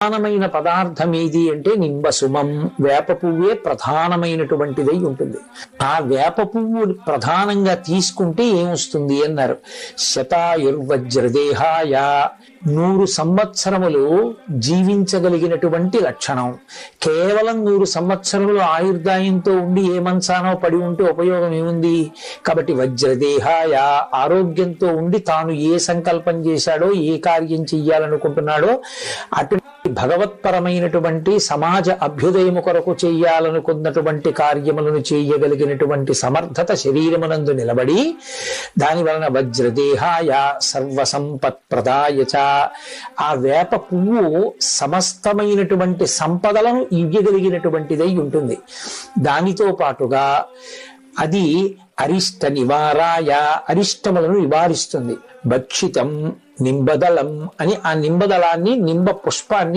ప్రధానమైన పదార్థం ఏది అంటే నింబసుమం వేప పువ్వే ప్రధానమైనటువంటిదై ఉంటుంది. ఆ వేప పువ్వు ప్రధానంగా తీసుకుంటే ఏమొస్తుంది అన్నారు. శతాయుర్వజ్రదేహాయ నూరు సంవత్సరములు జీవించగలిగినటువంటి లక్షణం. కేవలం నూరు సంవత్సరములు ఆయుర్దాయంతో ఉండి ఏ మంచానో పడి ఉంటే ఉపయోగం ఏముంది? కాబట్టి వజ్రదేహాయ ఆరోగ్యంతో ఉండి తాను ఏ సంకల్పం చేశాడో ఏ కార్యం చెయ్యాలనుకుంటున్నాడో అటు భగవత్పరమైనటువంటి సమాజ అభ్యుదయము కొరకు చేయాలనుకున్నటువంటి కార్యములను చేయగలిగినటువంటి సమర్థత శరీరమునందు నిలబడి దాని వలన వజ్రదేహాయ సర్వసంపత్ ప్రదాయ చ. ఆ వేప పువ్వు సమస్తమైనటువంటి సంపదలను ఇవ్వగలిగినటువంటిదై ఉంటుంది. దానితో పాటుగా అది అరిష్ట నివారాయ అరిష్టములను నివారిస్తుంది. భక్షితం నింబదళం అని ఆ నింబదళాన్ని నింబ పుష్పాన్ని